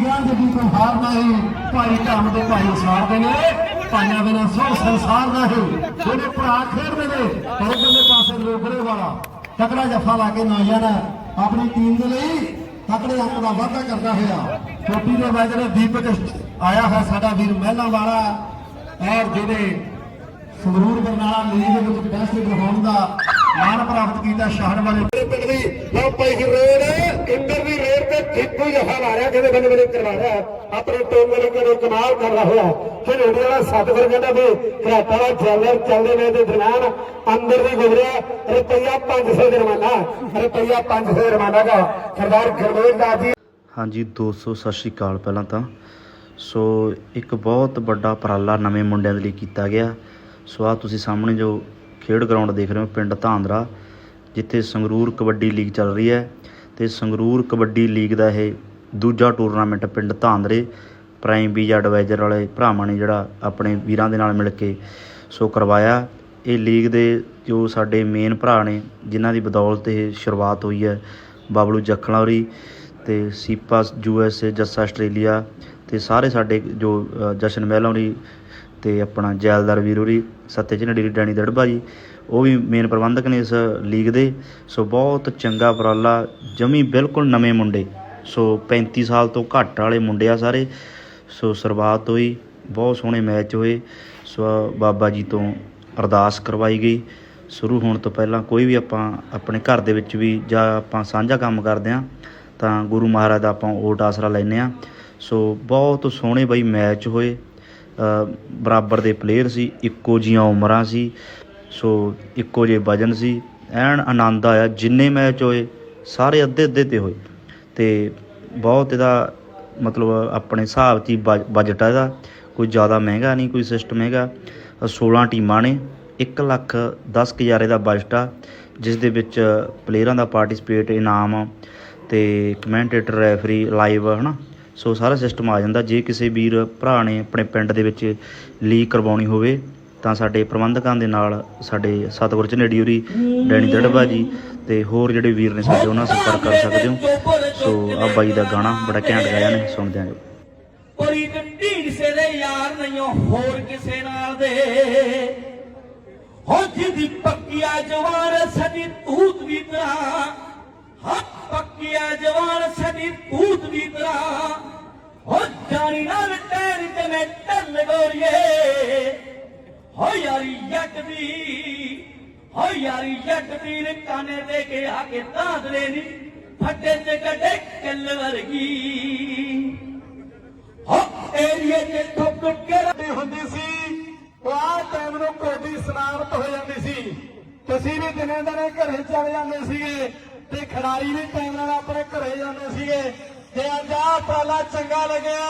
ਗਿਆਨ ਦੀ ਕੋਈ ਹਾਰ ਨਹੀਂ ਭਾਈ ਧਰਮ ਦੇ ਭਾਈ ਸਾਰਦੇ ਨੇ। ਭਾਈਆਂ ਬਿਨਾਂ ਸੋ ਸੰਸਾਰ ਨਹੀਂ ਜਿਹੜੇ ਭਰਾ ਖੇਡਦੇ ਨੇ। ਪਰ ਪਾਸੇ ਲੋਕੜੇ ਵਾਲਾ। ਤਕੜਾ ਜੱਫਾ ਲਾ ਕੇ ਨੌਜਵਾਨ ਆਪਣੀ ਟੀਮ ਦੇ ਲਈ ਤਕੜੇ ਅੰਕ ਦਾ ਵਾਅਦਾ ਕਰਦਾ ਹੋਇਆ। ਚੋਟੀ ਦੇ ਵਜਰੇ ਦੀਪਕ ਆਇਆ ਹੈ ਸਾਡਾ ਵੀਰ ਮਹਿਲਾ ਵਾਲਾ ਔਰ ਜਿਹਦੇ ਸੰਗਰੂਰ ਬਰਨਾਲਾ ਲੀਗ ਦੇ ਵਿੱਚ ਬੈਸਟ ਦਿਖਾਉਣ ਦਾ ਮਾਣ ਪ੍ਰਾਪਤ ਕੀਤਾ ਸ਼ਹਿਰ ਵਾਲੇ ਪਿੰਡ ਦੀ ਲਓ ਭਾਈ ਰੋਡ। ਇੰਦਰ ਦੀ ਰੋਡ ਤੇ ਠੀਕੂ ਜਹਾ ਮਾਰਿਆ ਕਿਤੇ ਬੰਦੇ ਬੰਦੇ ਕਰਵਾ ਰਿਹਾ। ਆਪਣੀ ਟੀਮ ਵਾਲੇ ਕੋਲ ਕਮਾਲ ਕਰ ਰਿਹਾ ਹੋਇਆ। ਖੇੜੇ ਵਾਲਾ ਸਤਗੁਰ ਕਹਿੰਦਾ ਵੀ ਘਰਾਟਾ ਦਾ ਜੈਲਰ ਚੱਲਦੇ ਨੇ ਦੇ ਦਰਮਿਆਨ। ਅੰਦਰ ਦੀ ਗੁਜ਼ਰਿਆ। ਰੁਪਈਆ 500 ਜੁਰਮਾਨਾ ਰੁਪਈਆ 500 ਜੁਰਮਾਨਾ ਦਾ ਸਰਦਾਰ ਗੁਰਮੇਲ ਦਾਸ ਜੀ। ਹਾਂਜੀ ਦੋਸਤੋ ਸਤਿ ਸ਼੍ਰੀ ਅਕਾਲ ਪਹਿਲਾਂ ਤਾਂ। ਸੋ ਇੱਕ ਬਹੁਤ ਵੱਡਾ ਉਪਰਾਲਾ ਨਵੇਂ ਮੁੰਡਿਆਂ ਦੇ ਲਈ ਕੀਤਾ ਗਿਆ। ਸੋ ਆ ਤੁਸੀਂ ਸਾਹਮਣੇ ਜੋ ਖੇਡ ਗਰਾਊਂਡ ਦੇਖ ਰਹੇ ਹੋ ਪਿੰਡ ਧਾਂਦਰਾ ਜਿੱਥੇ ਸੰਗਰੂਰ ਕਬੱਡੀ ਲੀਗ ਚੱਲ ਰਹੀ ਹੈ। ਤੇ ਸੰਗਰੂਰ ਕਬੱਡੀ ਲੀਗ ਦਾ ਇਹ ਦੂਜਾ ਟੂਰਨਾਮੈਂਟ ਪਿੰਡ ਧਾਂਦਰੇ ਪ੍ਰਾਈਮ ਬੀਜ ਐਡਵਾਈਜ਼ਰ ਵਾਲੇ ਭਰਾਵਾਂ ਨੇ ਜਿਹੜਾ ਆਪਣੇ ਵੀਰਾਂ ਦੇ ਨਾਲ ਮਿਲ ਕੇ ਸੋ ਕਰਵਾਇਆ। ਇਹ ਲੀਗ ਦੇ ਜੋ ਸਾਡੇ ਮੇਨ ਭਰਾ ਨੇ ਜਿਨ੍ਹਾਂ ਦੀ ਬਦੌਲਤ ਇਹ ਸ਼ੁਰੂਆਤ ਹੋਈ ਹੈ ਬਾਬਲੂ ਜੱਖਣਾ ਹੋਰੀ ਤੇ Seepa U S A Jassa Australia ਤੇ ਸਾਰੇ ਸਾਡੇ ਜੋ ਅ, ਜਸ਼ਨ ਮਹਿਲਾ ਹੋਰੀ ਤੇ ਆਪਣਾ ਜੈਲਦਾਰ ਵੀਰ ਹੋਰੀ ਸੱਤੇ ਝਨੜੀ ਡੈਣੀ ਦੜਬਾ ਜੀ ਉਹ ਵੀ ਮੇਨ ਪ੍ਰਬੰਧਕ ਨੇ ਇਸ ਲੀਗ ਦੇ। ਸੋ ਬਹੁਤ ਚੰਗਾ ਉਪਰਾਲਾ, ਜਮੀ ਬਿਲਕੁਲ ਨਵੇਂ ਮੁੰਡੇ। ਸੋ 35 ਸਾਲ ਤੋਂ ਘੱਟ ਵਾਲੇ ਮੁੰਡੇ ਆ ਸਾਰੇ। ਸੋ ਸ਼ੁਰੂਆਤ ਹੋਈ ਬਹੁਤ ਸੋਹਣੇ ਮੈਚ ਹੋਏ। ਸੋ ਬਾਬਾ ਜੀ ਤੋਂ ਅਰਦਾਸ ਕਰਵਾਈ ਗਈ। ਸ਼ੁਰੂ ਹੋਣ ਤੋਂ ਪਹਿਲਾਂ ਕੋਈ ਵੀ ਆਪਾਂ ਆਪਣੇ ਘਰ ਦੇ ਵਿੱਚ ਵੀ ਜਾਂ ਆਪਾਂ ਸਾਂਝਾ ਕੰਮ ਕਰਦੇ ਹਾਂ, ਤਾਂ ਗੁਰੂ ਮਹਾਰਾਜ ਦਾ ਆਪਾਂ ਓਟ ਆਸਰਾ ਲੈਨੇ ਆ ਸੋ ਬਹੁਤ ਸੋਹਣੇ ਬਈ ਮੈਚ ਹੋਏ। ਬਰਾਬਰ ਦੇ ਪਲੇਅਰ ਸੀ ਇੱਕੋ ਜੀਆਂ ਉਮਰਾਂ ਸੀ ਸੋ ਇੱਕੋ ਜਿਹੇ ਵਜਨ ਸੀ। ਐਨ ਆਨੰਦ ਆਇਆ ਜਿੰਨੇ ਮੈਚ ਹੋਏ ਸਾਰੇ ਅੱਧੇ ਅੱਧੇ ਤੇ ਹੋਏ। ਤੇ ਬਹੁਤ ਇਹਦਾ ਮਤਲਬ ਆਪਣੇ ਹਿਸਾਬ 'ਚ ਹੀ ਬਜਟ ਆ ਇਹਦਾ। ਕੋਈ ਜ਼ਿਆਦਾ ਮਹਿੰਗਾ ਨਹੀਂ ਕੋਈ ਸਿਸਟਮ ਹੈਗਾ ਅ, 16 ਟੀਮਾਂ ਨੇ 1 ਲੱਖ 10 ਕੁ ਹਜ਼ਾਰ ਇਹਦਾ ਬਜਟ ਆ ਜਿਸ ਦੇ ਵਿੱਚ ਪਲੇਅਰਾਂ ਦਾ ਪਾਰਟਿਸਿਪੇਟ ਇਨਾਮ ਤੇ ਕਮੈਂਟੇਟਰ ਰੈਫਰੀ ਲਾਈਵ ਹਨਾ? ਸੋ ਸਾਰਾ ਸਿਸਟਮ ਆ ਜਾਂਦਾ। ਜੇ ਕਿਸੇ ਵੀਰ ਭਰਾ ਨੇ ਆਪਣੇ ਪਿੰਡ ਦੇ ਵਿੱਚ ਲੀਗ ਕਰਵਾਉਣੀ ਹੋਵੇ, ਤਾਂ ਸਾਡੇ ਪ੍ਰਬੰਧਕਾਂ ਦੇ ਨਾਲ ਸਾਡੇ ਸਤਿਗੁਰ ਝਨੇੜੀ ਹੋਰੀ ਡੈਣੀ ਦੜਬਾ ਜੀ ਤੇ ਹੋਰ ਜਿਹੜੇ ਵੀਰ ਨੇ ਸਾਡੇ, ਉਹਨਾਂ ਨਾਲ ਸੰਪਰਕ ਕਰ ਸਕਦੇ ਹੋ। ਸੋ ਆ ਬਾਈ ਦਾ ਗਾਣਾ ਬੜਾ ਘੈਂਟ ਗਾਇਆ ਨੇ, ਸੁਣਦੇ ਆਂ ਕੋਈ ਗੱਡੀ ਕਿਸੇ ਦੇ ਯਾਰ ਨਹੀਂ ਹੋਰ ਕਿਸੇ ਨਾਲ ਦੇ। ਹੋ ਜਿਹਦੀ ਪੱਕੀਆ ਜਵਾਨ ਸਦੀ ਤੂਤ ਦੀ ਤਰ੍ਹਾਂ, ਹੱਥ ਪੱਕੀਆ ਜਵਾਨ ਸਦੀ ਤੂਤ ਦੀ ਤਰ੍ਹਾਂ। ਹੋ ਜਾਣੀ ਨਾਲ ਟੈਰ ਤੇ ਮੈਂ ਟੱਲ ਗੋਰੀਏ। ਹੋ ਯਾਰੀ ਜੱਟ ਦੀ, ਹੋ ਯਾਰੀ ਜੱਟ ਦੀ ਨੇ ਕਾਨੇ ਦੇ ਕੇ ਆ ਕੇ ਤਾਂਦਰੇ ਨੀ, ਫੱਟੇ ਤੇ ਕੱਢੇ ਕੱਲ ਵਰਗੀ। ਹੋ, ਏਰੀਏ ਤੇ ਠੁੱਕ ਕੇ ਹੁੰਦੀ ਸੀ, ਉਹ ਆਹ ਟਾਈਮ ਨੂੰ ਕੋਡੀ ਸਨਾਮਤ ਹੋ ਜਾਂਦੀ ਸੀ। ਤੁਸੀਂ ਵੀ ਦਿਨੇ ਦਿਨੇ ਘਰੇ ਚਲੇ ਜਾਂਦੇ ਸੀਗੇ ਤੇ ਖਿਡਾਰੀ ਵੀ ਟਾਈਮ ਨਾਲ ਆਪਣੇ ਘਰੇ ਜਾਂਦੇ ਸੀਗੇ। ਤੇ ਅੱਜ ਆਹ ਉਪਰਾਲਾ ਚੰਗਾ ਲੱਗਿਆ।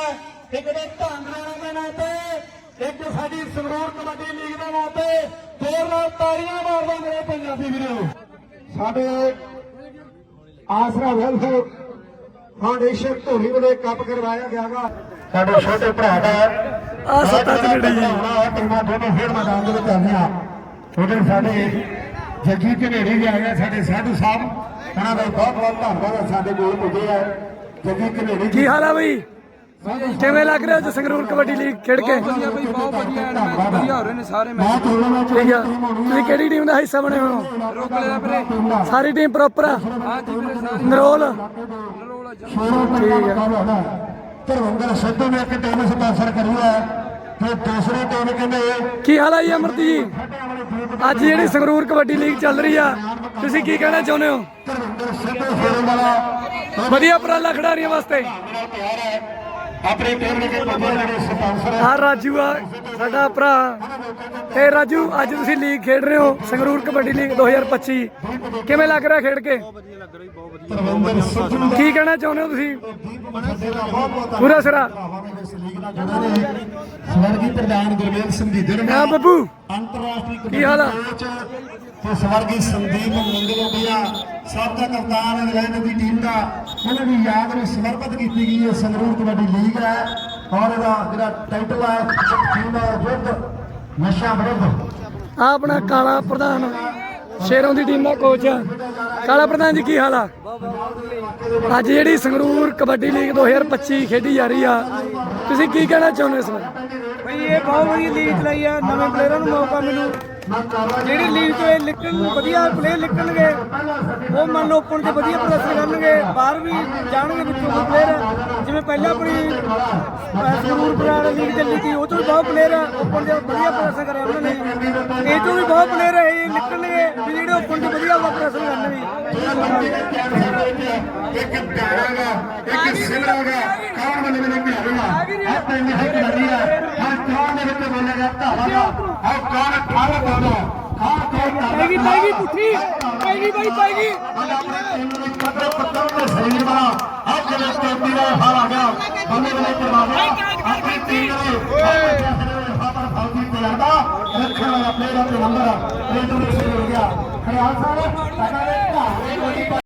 ਇੱਕ ਦੇ ਧਾਂਦਰਾਂ ਦੇ ਨਾਤੇ ਇੱਕ ਸਾਡੀ ਸੰਗਰੂਰ ਕਬੱਡੀ ਲੀਗ ਦੇ ਨਾਤੇ ਜ਼ੋਰ ਨਾਲ ਤਾੜੀਆਂ ਮਾਰਦਾ ਮੇਰੇ ਪੰਜਾਬੀ ਵੀਰੋ। ਸਾਡੇ ਆਸਰਾ ਵੈਲਫੇਅਰ ਫਾਊਂਡੇਸ਼ਨ ਧੋਨੀ ਵੱਲੋਂ ਕੱਪ ਕਰਵਾਇਆ ਗਿਆਗਾ। ਸਾਡੇ ਛੋਟੇ ਭਰਾ ਦਾ ਆ ਸੱਤਾ ਝਨੇੜੀ ਟੀਮਾਂ ਦੋਨੋਂ ਫੇਰ ਮੈਦਾਨ ਦੇ ਵਿੱਚ ਆਉਂਦੀਆਂ। ਛੋਟੇ ਸਾਡੇ ਜੱਗੀ ਝਨੇੜੀ ਵੀ ਆ ਸਾਡੇ ਸਾਧੂ ਸਾਹਿਬ ਉਹਨਾਂ ਦਾ ਬਹੁਤ ਬਹੁਤ ਧੰਨਵਾਦ ਸਾਡੇ ਕੋਲ ਪੁੱਜੇ ਆ। ਜੱਗੀ ਕੀ ਹਾਲ ਆ ਬਈ? ਕਿਵੇਂ ਲੱਗ ਰਿਹਾ ਜੀ ਸੰਗਰੂਰ ਕਬੱਡੀ ਲੀਗ ਖੇਡ ਕੇ? ਵਧੀਆ ਬਈ ਬਹੁਤ ਵਧੀਆ ਵਧੀਆ ਹੋ ਰਹੇ ਨੇ ਸਾਰੇ ਮੈਚ। ਠੀਕ ਆ। ਤੁਸੀਂ ਕਿਹੜੀ ਟੀਮ ਦਾ ਹਿੱਸਾ ਬਣੇ ਹੋ? ਰੋਕਲੇ ਦਾ ਵੀਰੇ। ਸਾਰੀ ਟੀਮ ਪ੍ਰੋਪਰ ਆ। ਨਰੋਲ। ਠੀਕ ਹੈ ਧਰਮਿੰਦਰ ਸਿੱਧੂ ਨੇ ਇੱਕ ਟੀਮ ਸਪਾਂਸਰ ਕਰੀ ਹੈ ਤੇ ਦੂਸਰੀ ਟੀਮ ਕਹਿੰਦੇ ਕੀ ਹਾਲ ਆ ਜੀ ਅਮਰਤ ਜੀ? ਅੱਜ ਜਿਹੜੀ ਸੰਗਰੂਰ ਕਬੱਡੀ ਲੀਗ ਚੱਲ ਰਹੀ ਆ ਤੁਸੀਂ ਕੀ ਕਹਿਣਾ ਚਾਹੁੰਦੇ ਹੋ? ਵਧੀਆ ਉਪਰਾਲਾ ਖਿਡਾਰੀਆਂ ਵਾਸਤੇ। ਹੈ ਆਪਣੀ ਟੀਮ ਦੇ ਕੇ ਬੰਦੇ ਜਿਹੜੇ ਸਪਾਂਸਰ ਹੈ ਆ ਰਾਜੂ ਆ ਸਾਡਾ ਭਰਾ। ਤੇ ਰਾਜੂ, ਅੱਜ ਤੁਸੀਂ ਲੀਗ ਖੇਡ ਰਹੇ ਹੋ, ਸੰਗਰੂਰ ਕਬੱਡੀ ਲੀਗ 2025 ਕਿਵੇਂ ਲੱਗ ਰਿਹਾ ਖੇਡ ਕੇ? ਧਰਮਿੰਦਰ ਸਿੱਧੂ ਦਾ ਕੀ ਕਹਿਣਾ ਚਾਹੁੰਦੇ ਹੋ ਤੁਸੀਂ? ਪੂਰਾ ਸਿਰਾ। ਸਵਰਗੀ ਪ੍ਰਧਾਨ ਗੁਰਮੇਲ ਸਿੰਘ ਦੀ ਦਿਨ ਹਾਂ ਬੱਬੂ। ਅੰਤਰਰਾਸ਼ਟਰੀ ਕੀ ਹਾਲ ਆ? ਤੇ ਸਵਰਗੀ ਸੰਦੀਪ ਮੰਗਲ ਸਾਬਕਾ ਕਪਤਾਨ ਇੰਗਲੈਂਡ ਦੀ ਟੀਮ ਦਾ। ਉਹਨਾਂ ਦੀ ਯਾਦ ਨੂੰ ਸਮਰਪਿਤ ਕੀਤੀ ਗਈ ਹੈ। ਸੰਗਰੂਰ ਕਬੱਡੀ ਲੀਗ ਹੈ। ਔਰ ਇਹਦਾ ਜਿਹੜਾ ਟਾਈਟਲ ਹੈ ਟੀਮ ਦਾ ਯੁੱਧ ਆ ਆਪਣਾ ਕਾਲਾ ਪ੍ਰਧਾਨ, ਸ਼ੇਰੋਂ ਦੀ ਟੀਮ ਦਾ ਕੋਚ ਆ। ਕਾਲਾ ਪ੍ਰਧਾਨ ਜੀ, ਕੀ ਹਾਲ ਆ? ਅੱਜ ਜਿਹੜੀ ਸੰਗਰੂਰ ਕਬੱਡੀ ਲੀਗ 2025 ਖੇਡੀ ਜਾ ਰਹੀ ਆ, ਤੁਸੀਂ ਕੀ ਕਹਿਣਾ ਚਾਹੁੰਦੇ ਇਸ ਬਾਰੇ? ਵੀ ਇਹ ਬਹੁਤ ਵਧੀਆ ਲੀਗ ਚਲਾਈ ਆ ਨਵੇਂ ਪਲੇਅਰਾਂ ਨੂੰ ਮੌਕਾ ਮਿਲੂ। ਜਿਹੜੀ ਲੀਗ ਤੋਂ ਇਹ ਨਿਕਲਣ ਵਧੀਆ ਪਲੇਅਰ ਨਿਕਲਣਗੇ ਉਹ ਮੰਨ ਓਪਨ 'ਚ ਵਧੀਆ ਪ੍ਰਦਰਸ਼ਨ ਕਰਨਗੇ ਬਾਹਰ ਵੀ ਜਾਣਗੇ ਵਿੱਚੋਂ ਪਲੇਅਰ ਜਿਵੇਂ ਪਹਿਲਾਂ ਆਪਣੀ ਅਹ, ਬਰਾੜ ਲੀਗ ਚੱਲੀ ਸੀ ਉਹ ਤੋਂ ਵੀ ਬਹੁਤ ਪਲੇਅਰ ਓਪਨ 'ਚ ਵਧੀਆ ਪ੍ਰਦਰਸ਼ਨ ਕਰਿਆ ਉਹਨਾਂ ਨੇ। ਇਹ ਤੋਂ ਵੀ ਬਹੁਤ ਪਲੇਅਰ ਇਹ ਨਿਕਲਣਗੇ ਵੀ ਜਿਹੜੇ ਓਪਨ 'ਚ ਵਧੀਆ ਪ੍ਰਦਰਸ਼ਨ ਕਰਨਗੇ। ਇੱਕ ਪਿਆਰਾਗਾ ਇੱਕ ਸਿਮਰਾਗਾ ਕੌਣ ਬਣੇ ਮੈਨੂੰ ਪਿਆਰਾਗਾ ਆ ਪਿੰਡ ਹੈ ਕਬੱਡੀ ਆ ਹਰ ਕੌਣ ਦੇ ਵਿੱਚ ਬੋਲੇਗਾ ਧਾਵਾਗਾ ਆ ਕੌਣ ਠਾਲ ਪਾਉਂਦਾ ਆ ਕੌਣ ਪੈਗੀ ਪੈਗੀ ਪੁੱਠੀ ਪੈਗੀ ਬਾਈ ਪੈਗੀ ਪੱਤਰ ਪੱਤਰ ਦੇ ਸਰੀਰ ਵਾਲਾ ਆ ਕਿਵੇਂ ਚੋਟੀ ਦਾ ਹਾਲ ਆ ਗਿਆ ਬੰਦੇ ਬਣੇ ਕਰਵਾਵਾ ਆਪਣੀ ਟੀਮ ਨੇ ਫਾਦਰ ਫੌਜੀ ਤਜਰਬਾ ਰੱਖਣ ਵਾਲਾ ਪਲੇਅਰ ਦਾ ਨੰਬਰ ਪਲੇਅਰ ਨੂੰ ਹੋ ਗਿਆ ਖਿਆਲ ਸਾਹਿਬ ਸਾਡਾ ਘਰ ਦੇ ਕੋਈ